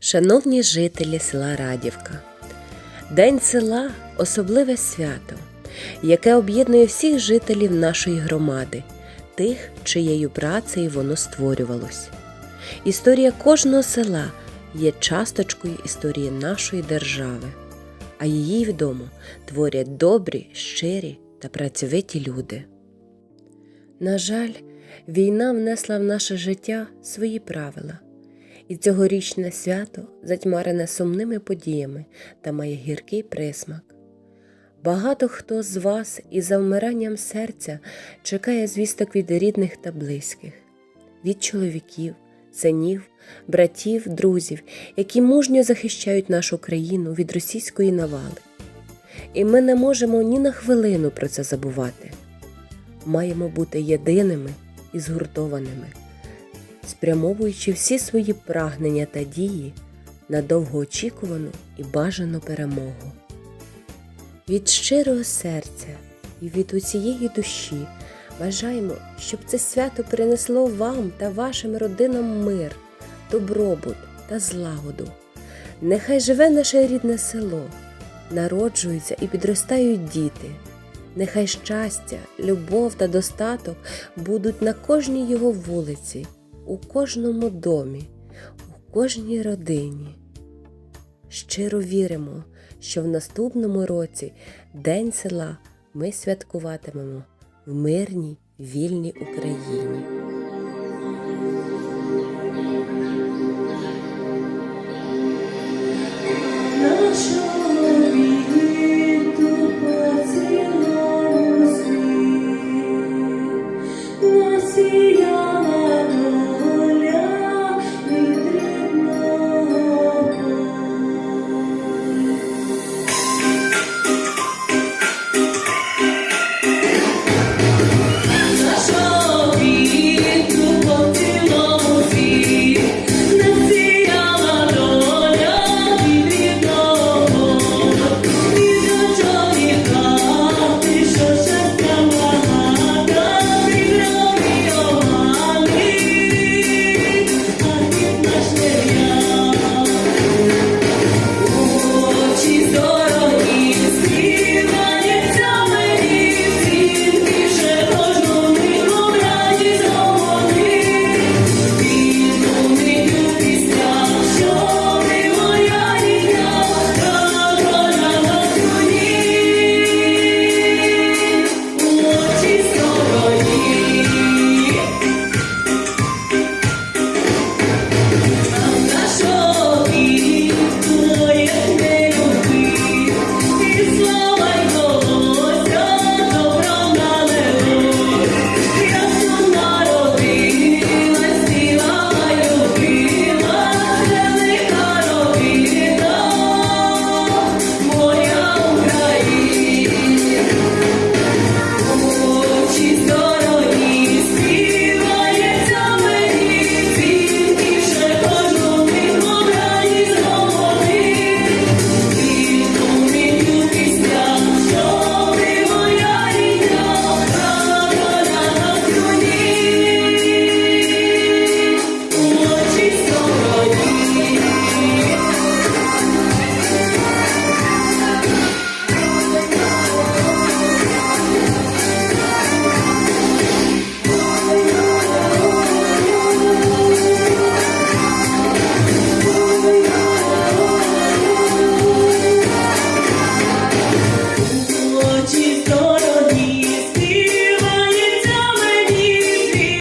Шановні жителі села Радівка, День села особливе свято, яке об'єднує всіх жителів нашої громади, тих, чиєю працею воно створювалось. Історія кожного села є часточкою історії нашої держави, а її відомо творять добрі, щирі та працьовиті люди. На жаль, війна внесла в наше життя свої правила, і цьогорічне свято затьмарене сумними подіями та має гіркий присмак. Багато хто з вас із завмиранням серця чекає звісток від рідних та близьких, від чоловіків, синів, братів, друзів, які мужньо захищають нашу країну від російської навали. І ми не можемо ні на хвилину про це забувати. Маємо бути єдиними і згуртованими, спрямовуючи всі свої прагнення та дії на довгоочікувану і бажану перемогу. Від щирого серця і від усієї душі бажаємо, щоб це свято принесло вам та вашим родинам мир, добробут та злагоду. Нехай живе наше рідне село, народжуються і підростають діти. Нехай щастя, любов та достаток будуть на кожній його вулиці, у кожному домі, у кожній родині. Щиро віримо, що в наступному році День села ми святкуватимемо в мирній, вільній Україні.